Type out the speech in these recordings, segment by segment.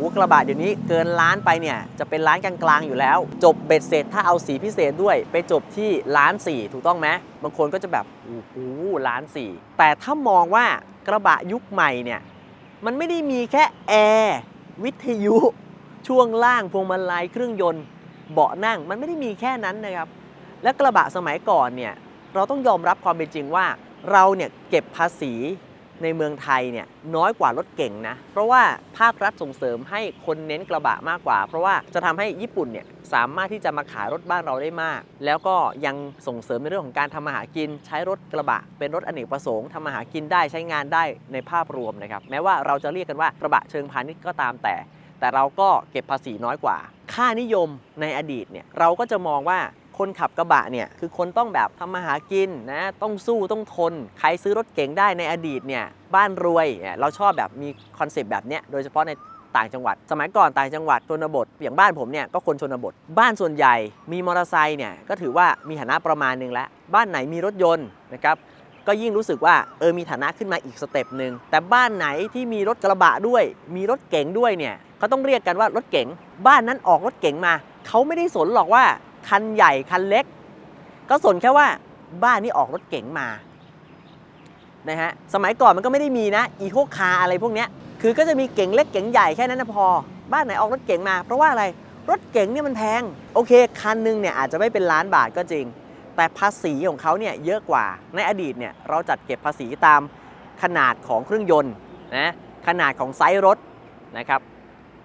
หกระบะเดี๋ยวนี้เกินล้านไปเนี่ยจะเป็นล้านกลางๆอยู่แล้ว จบเบ็ดเสร็จถ้าเอาสีพิเศษด้วย ไปจบที่ล้านสี่ถูกต้องไหมบางคนก็จะแบบโอ้โหล้านสี่แต่ถ้ามองว่ากระบะยุคใหม่เนี่ยมันไม่ได้มีแค่แอร์วิทยุ ช่วงล่างพวงมาลัยเครื่องยนต์เบาะนั่ง มันไม่ได้มีแค่นั้นนะครับ และกระบะสมัยก่อนเนี่ยเราต้องยอมรับความเป็นจริงว่า เราเนี่ยเก็บภาษี ในเมืองไทยเนี่ยน้อยกว่ารถเก่งนะ เพราะว่าภาครัฐส่งเสริมให้คนเน้นกระบะมากกว่า เพราะว่าจะทำให้ญี่ปุ่นเนี่ยสามารถที่จะมาขายรถบ้านเราได้มาก แล้วก็ยังส่งเสริมในเรื่องของการทำมาหากิน ใช้รถกระบะ เป็นรถอเนกประสงค์ทำมาหากินได้ใช้งานได้ในภาพรวมนะครับ แม้ว่าเราจะเรียกกันว่ากระบะเชิงพาณิชย์ก็ตามแต่ แต่เราก็เก็บภาษีน้อยกว่า ค่านิยมในอดีตเนี่ยเราก็จะมองว่า คนขับกระบะเนี่ยคือคนต้องแบบทำมาหากินนะต้องสู้ต้องทน ใครซื้อรถเก๋งได้ในอดีตเนี่ยบ้านรวยเราชอบแบบมีคอนเซปต์แบบเนี้ยโดยเฉพาะในต่างจังหวัด สมัยก่อนต่างจังหวัดชนบท อย่างบ้านผมเนี่ยก็คนชนบท บ้านส่วนใหญ่มีมอเตอร์ไซค์เนี่ยก็ถือว่ามีฐานะประมาณหนึงแล้ว บ้านไหนมีรถยนต์นะครับก็ยิ่งรู้สึกว่าเออมีฐานะขึ้นมาอีกสเต็ปหนึ่งแต่บ้านไหนที่มีรถกระบะด้วย มีรถเก๋งด้วยเนี่ยเขาต้องเรียกกันว่ารถเก๋งบ้านนั้นออกรถเก๋งมาเขาไม่ได้สนหรอกว่า คันใหญ่คันเล็ก ก็สนแค่ว่าบ้านนี้ออกรถเก๋งมานะฮะสมัยก่อนมันก็ไม่ได้มีนะอีโคคาอะไรพวกเนี้ยคือก็จะมีเก๋งเล็กเก๋งใหญ่แค่นั้นนะพอ บ้านไหนออกรถเก๋งมา เพราะว่าอะไรรถเก๋งเนี่ยมันแพง โอเค คันหนึงเนี่ยอาจจะไม่เป็นล้านบาทก็จริง แต่ภาษีของเขาเนี่ยเยอะกว่า ในอดีตเนี่ยเราจัดเก็บภาษีตามขนาดของเครื่องยนต์นะขนาดของไซส์รถนะครับ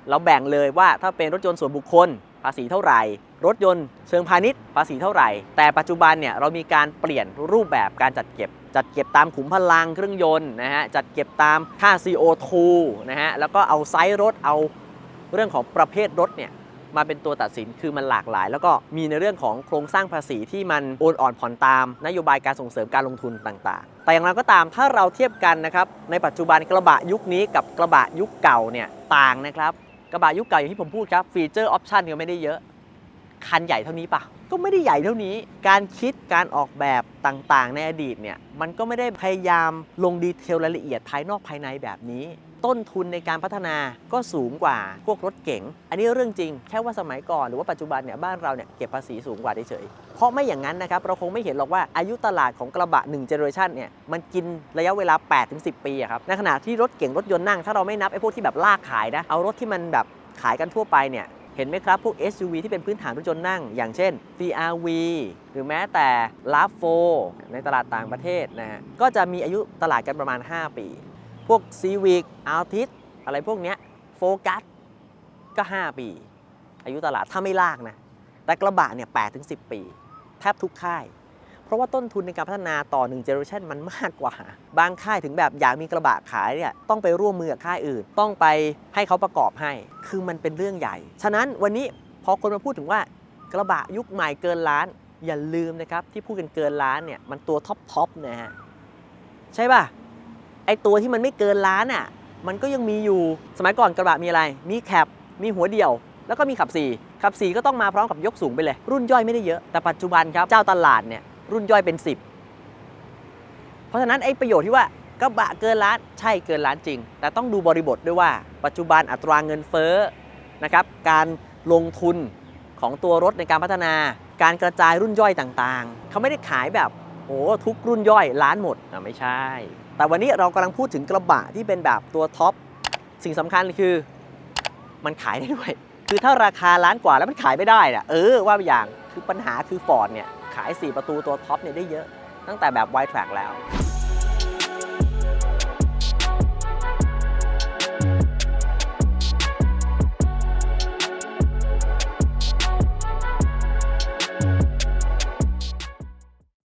เราแบ่งเลยว่าถ้าเป็นรถยนต์ส่วนบุคคล ภาษีเท่าไหร่ รถยนต์เชิงพาณิชย์ ภาษีเท่าไหร่ แต่ปัจจุบันเนี่ยเรามีการเปลี่ยนรูปแบบการจัดเก็บ จัดเก็บตามขุมพลังเครื่องยนต์นะฮะจัดเก็บตามค่า CO2 นะฮะแล้วก็เอาไซส์รถเอาเรื่องของประเภทรถเนี่ยมาเป็นตัวตัดสินคือมันหลากหลาย แล้วก็มีในเรื่องของโครงสร้างภาษีที่มันโอนอ่อนผ่อนตาม นโยบายการส่งเสริมการลงทุนต่างๆ แต่อย่างไรก็ตามถ้าเราเทียบกันนะครับในปัจจุบันกระบะยุคนี้กับกระบะยุคเก่าเนี่ยต่างนะครับ กระบะยุคเก่าอย่างที่ผมพูดครับฟีเจอร์ออปชันก็ไม่ได้เยอะ คันใหญ่เท่านี้ปะก็ไม่ได้ใหญ่เท่านี้ การคิดการออกแบบต่างๆ ในอดีตเนี่ยมันก็ไม่ได้พยายามลงดีเทลรายละเอียดภายนอกภายในแบบนี้ ต้นทุนในการพัฒนาก็สูงกว่าพวกรถเก๋ง อันนี้เรื่องจริง แค่ว่าสมัยก่อนหรือว่าปัจจุบันเนี่ยบ้านเราเนี่ยเก็บภาษีสูงกว่าเฉยๆเพราะไม่อย่างนั้นนะครับเราคงไม่เห็นหรอกว่าอายุตลาดของกระบะ1เจเนอเรชันเนี่ยมันกินระยะเวลา 8-10 ปีครับในขณะที่รถเก๋งรถยนต์นั่ง ถ้าเราไม่นับไอ้พวกที่แบบลากขายนะเอารถที่มันแบบขายกันทั่วไปเนี่ย ห็นไหมครับ พวก SUV ที่เป็นพื้นฐานรถยนต์นั่ง อย่างเช่น CRV หรือแม้แต่ l a v 4ในตลาดต่างประเทศนะฮะก็จะมีอายุตลาดกันประมาณ 5 ปี พวก Civic Altis อะไรพวกเนี้ยโฟกัสก็ 5 ปี อายุตลาดถ้าไม่ลากนะแต่กระบะเนี่ย8ถึง10 ปี แทบทุกค่าย ราะว่าต้นทุนในการพัฒนาต่อ1เจเนอเรชันมันมากกว่า บางค่ายถึงแบบอยากมีกระบะขายเนี่ยต้องไปร่วมมือกับค่ายอื่น ต้องไปให้เขาประกอบให้ คือมันเป็นเรื่องใหญ่ ฉะนั้นวันนี้พอคนมาพูดถึงว่ากระบะยุคใหม่เกินล้าน อย่าลืมนะครับที่พูดกันเกินล้านเนี่ยมันตัวท็อปท็อปนะฮะใช่ป่ะไอตัวที่มันไม่เกินล้านอะมันก็ยังมีอยู่สมัยก่อนกระบะมีอะไร มีแคปมีหัวเดี่ยว แล้วก็มีขับสี่ขับสี่ก็ต้องมาพร้อมกับยกสูงไปเลย รุ่นย่อยไม่ได้เยอะแต่ปัจจุบันครับเจ้าตลาดเนี่ย รุ่นย่อยเป็น 10 เพราะฉะนั้นไอ้ประโยชน์ที่ว่ากระบะเกินล้านใช่เกินล้านจริง แต่ต้องดูบริบทด้วยว่า ปัจจุบันอัตราเงินเฟ้อนะครับการลงทุนของตัวรถในการพัฒนา การกระจายรุ่นย่อยต่างๆ เขาไม่ได้ขายแบบโอ้ทุกรุ่นย่อยล้านหมดอะไม่ใช่ แต่วันนี้เรากำลังพูดถึงกระบะที่เป็นแบบตัวท็อปสิ่งสำคัญคือมันขายได้ด้วย คือถ้าราคาล้านกว่าแล้วมันขายไม่ได้อะเออว่าไปอย่างคือปัญหาคือฟอร์ดเนี่ย ขาย 4 ประตูตัวท็อปเนี่ยได้เยอะ ตั้งแต่แบบไวท์แทร็กแล้ว